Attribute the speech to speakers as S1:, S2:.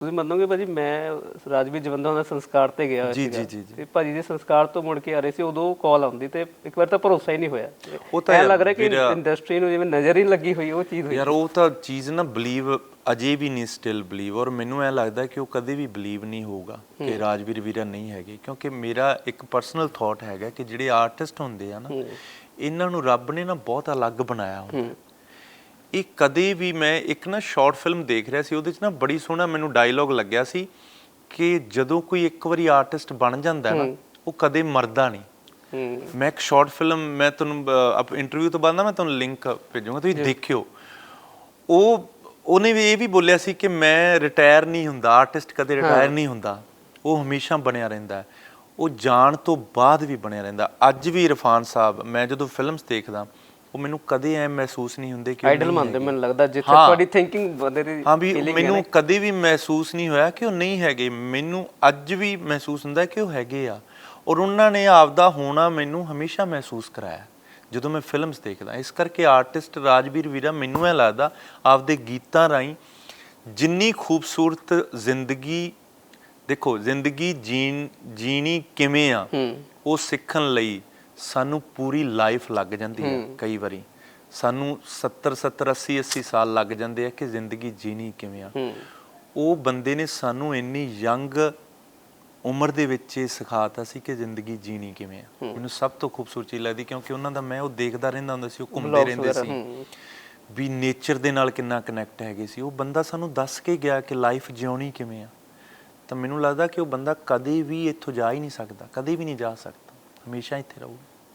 S1: ਤੁਸੀਂ ਮੰਨੋਗੇ ਭਾਜੀ ਮੈਂ ਰਾਜਵੀਰ ਜਵੰਦਾ ਦਾ ਸੰਸਕਾਰ ਤੇ ਗਿਆ ਹੋਇਆ
S2: ਜੀ। ਜੀ, ਜੀ।
S1: ਤੇ ਭਾਜੀ ਦੇ ਸੰਸਕਾਰ ਤੋਂ ਮੁੜ ਕੇ ਆ ਰਹੇ ਸੀ ਉਦੋਂ ਕਾਲ ਆਉਂਦੀ ਤੇ ਇੱਕ ਵਾਰ ਤਾਂ ਭਰੋਸਾ ਹੀ ਨਹੀਂ ਹੋਇਆ।
S2: ਉਹ ਤਾਂ
S1: ਲੱਗ ਰਿਹਾ ਕਿ ਇੰਡਸਟਰੀ ਨੂੰ ਜਿਵੇਂ ਨਜ਼ਰ ਹੀ ਲੱਗੀ ਹੋਈ ਉਹ ਚੀਜ਼ ਹੋਈ
S2: ਯਾਰ ਉਹ ਤਾਂ ਚੀਜ਼ ਨਾ ਬਲੀਵ ਅਜੇ ਵੀ ਨਹੀਂ ਸਟਿਲ ਬਲੀਵ ਔਰ ਮੈਨੂੰ ਐ ਲੱਗਦਾ ਕਿ ਉਹ ਕਦੇ ਵੀ ਬਲੀਵ ਨਹੀਂ ਹੋਊਗਾ ਕਿ ਰਾਜਵੀਰ ਵੀਰਾ ਨਹੀਂ ਹੈਗੇ ਕਿਉਂਕਿ ਮੇਰਾ ਇੱਕ ਪਰਸਨਲ ਥਾਟ ਹੈਗਾ ਕਿ ਜਿਹੜੇ ਆਰਟਿਸਟ ਹੁੰਦੇ ਆ ਨਾ ਇਹਨਾਂ ਨੂੰ ਰੱਬ ਨੇ ਨਾ ਬਹੁਤ ਅਲੱਗ ਬਣਾਇਆ ਹੁੰਦਾ ਇਹ ਕਦੇ ਵੀ ਮੈਂ ਇੱਕ ਨਾ ਸ਼ਾਰਟ ਫਿਲਮ ਦੇਖ ਰਿਹਾ ਸੀ ਉਹਦੇ 'ਚ ਨਾ ਬੜੀ ਸੋਹਣਾ ਮੈਨੂੰ ਡਾਇਲੌਗ ਲੱਗਿਆ ਸੀ ਕਿ ਜਦੋਂ ਕੋਈ ਇੱਕ ਵਾਰੀ ਆਰਟਿਸਟ ਬਣ ਜਾਂਦਾ ਨਾ ਉਹ ਕਦੇ ਮਰਦਾ ਨਹੀਂ। ਮੈਂ ਇੱਕ ਸ਼ਾਰਟ ਫਿਲਮ ਮੈਂ ਤੁਹਾਨੂੰ ਅਪ ਇੰਟਰਵਿਊ ਤੋਂ ਬਾਅਦ ਨਾ ਮੈਂ ਤੁਹਾਨੂੰ ਲਿੰਕ ਭੇਜੂੰਗਾ ਤੁਸੀਂ ਦੇਖਿਓ। ਉਹ ਉਹਨੇ ਵੀ ਇਹ ਵੀ ਬੋਲਿਆ ਸੀ ਕਿ ਮੈਂ ਰਿਟਾਇਰ ਨਹੀਂ ਹੁੰਦਾ ਆਰਟਿਸਟ ਕਦੇ ਰਿਟਾਇਰ ਨਹੀਂ ਹੁੰਦਾ। ਉਹ ਹਮੇਸ਼ਾ ਬਣਿਆ ਰਹਿੰਦਾ। ਉਹ ਜਾਣ ਤੋਂ ਬਾਅਦ ਵੀ ਬਣਿਆ ਰਹਿੰਦਾ। ਅੱਜ ਵੀ ਇਰਫਾਨ ਸਾਹਿਬ ਮੈਂ ਜਦੋਂ ਫਿਲਮਸ ਦੇਖਦਾ ਉਹ ਮੈਨੂੰ ਕਦੇ ਐ ਮਹਿਸੂਸ ਨਹੀਂ ਹੁੰਦੇ ਕਿ ਉਹ
S1: ਆਈਡਲ
S2: ਨਹੀਂ
S1: ਮੰਨਦੇ
S2: ਹੈਗੇ।
S1: ਮੈਨੂੰ ਲੱਗਦਾ ਜਿੱਥੇ
S2: ਹਾਂ।
S1: ਤੁਹਾਡੀ ਥਿੰਕਿੰਗ ਦੀ
S2: ਹਾਂ ਵੀ
S1: feeling ਹੈ
S2: ਮੈਨੂੰ
S1: ਨਾ,
S2: ਕਦੇ ਵੀ ਮਹਿਸੂਸ ਨਹੀਂ ਹੋਇਆ ਕਿ ਉਹ ਨਹੀਂ ਹੈਗੇ। ਮੈਨੂੰ ਅੱਜ ਵੀ ਮਹਿਸੂਸ ਹੁੰਦਾ ਕਿ ਉਹ ਹੈਗੇ ਆ। ਔਰ ਉਹਨਾਂ ਨੇ ਆਪਦਾ ਹੋਣਾ ਮੈਨੂੰ ਹਮੇਸ਼ਾ ਮਹਿਸੂਸ ਕਰਾਇਆ। ਜਦੋਂ ਮੈਂ ਫਿਲਮਸ ਦੇਖਦਾ ਇਸ ਕਰਕੇ ਆਰਟਿਸਟ ਰਾਜਵੀਰ ਵੀਰਾ ਮੈਨੂੰ ਇਹ ਲੱਗਦਾ ਆਪਦੇ ਗੀਤਾਂ ਰਾਹੀਂ ਜਿੰਨੀ ਖੂਬਸੂਰਤ ਜ਼ਿੰਦਗੀ ਦੇਖੋ ਜ਼ਿੰਦਗੀ ਜੀਣ ਜੀਣੀ ਕਿਵੇਂ ਆ
S1: ਹੂੰ।
S2: ਉਹ ਸਿੱਖਣ ਲਈ ਸਾਨੂੰ ਪੂਰੀ ਲਾਈਫ ਲੱਗ ਜਾਂਦੀ ਹੈ ਕਈ ਵਾਰੀ। ਸਾਨੂੰ 70 70 80 80 ਸਾਲ ਲੱਗ ਜਾਂਦੇ ਆ ਕਿ ਜ਼ਿੰਦਗੀ ਜੀਣੀ ਕਿਵੇਂ ਆ। ਉਹ ਬੰਦੇ ਨੇ ਸਾਨੂੰ ਇੰਨੀ ਯੰਗ ਉਮਰ ਦੇ ਵਿੱਚ ਇਹ ਸਿਖਾਤਾ ਸੀ ਕਿ ਜ਼ਿੰਦਗੀ ਜੀਣੀ ਕਿਵੇਂ ਆ। ਮੈਨੂੰ ਸਭ ਤੋਂ ਖੂਬਸੂਰਤ ਚੀਜ਼ ਲੱਗਦੀ ਕਿਉਂਕਿ ਉਹਨਾਂ ਦਾ ਮੈਂ ਉਹ ਦੇਖਦਾ ਰਹਿੰਦਾ ਹੁੰਦਾ ਸੀ ਉਹ ਘੁੰਮਦੇ ਰਹਿੰਦੇ ਸੀ। ਵੀ ਨੇਚਰ ਦੇ ਨਾਲ ਕਿੰਨਾ ਕਨੈਕਟ ਹੈਗੇ ਸੀ। ਉਹ ਬੰਦਾ ਸਾਨੂੰ ਦੱਸ ਕੇ ਗਿਆ ਕਿ ਲਾਈਫ ਜਿਉਣੀ ਕਿਵੇਂ ਆ। ਤਾਂ ਮੈਨੂੰ ਲੱਗਦਾ ਕਿ ਉਹ ਬੰਦਾ ਕਦੇ ਵੀ ਇੱਥੋਂ ਜਾ ਹੀ ਨਹੀਂ ਸਕਦਾ ਕਦੇ ਵੀ ਨਹੀਂ ਜਾ ਸਕਦਾ। ਹਮੇਸ਼ਾ ਇੱਥੇ ਰਹੂਗਾ।